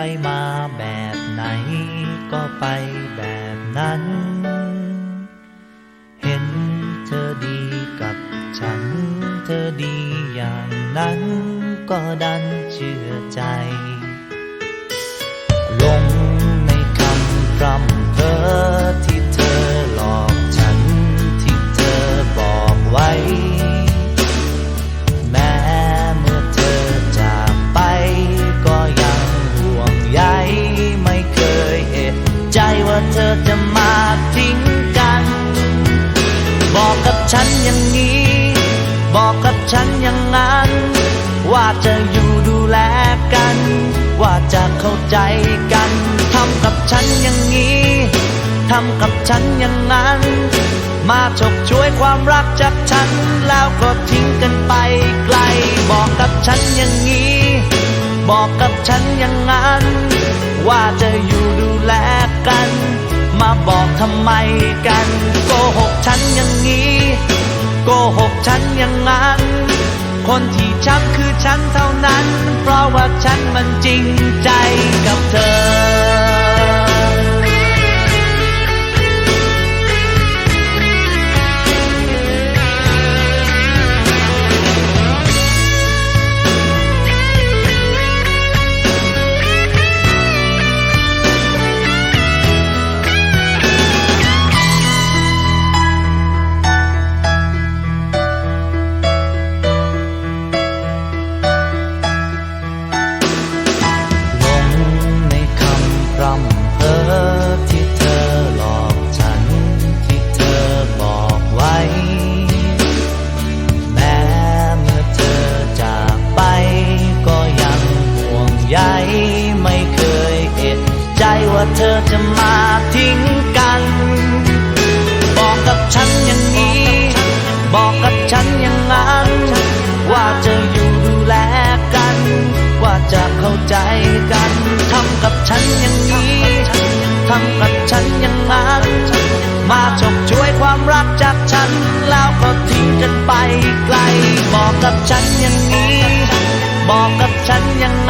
รมาแบบไหนก็ไปแบบนั้น เห็นเธอดีกับฉัน เธอดีอย่างนั้นก็ดันเชื่อใจ ฉันอย่างนี้ บอกกับฉันอย่างนั้น ว่าจะอยู่ดูแลกัน ว่าจะเข้าใจกันทำกับฉันอย่างนี้ทำกับฉันอย่างนั้น มาฉกช่วยความรักจากฉัน แล้วก็ทิ้งกันไปไกล บอกกับฉันอย่างนี้ บอกกับฉันอย่างนั้น ว่าจะอยู่ดูแลกัน มาบอกทำไมกันโกหกฉันอย่างนี้โกหกฉันอย่างนั้น คนที่ช้ำคือฉันเท่านั้น เพราะว่าฉันมันจริงใจกับเธอ ว่าเธอจะมาทิ้งกัน บอกกับฉันอย่างนี้ บอกกับฉันอย่างนั้น ว่าจะอยู่ดูแลกัน ว่าจะเข้าใจกันทำกับฉันอย่างนี้ทำกับฉันอย่างนั้น มาฉกช่วยความรักจากฉัน แล้วก็ทิ้งกันไปไกล บอกกับฉันอย่างนี้ บอกกับฉันอย่างนั้น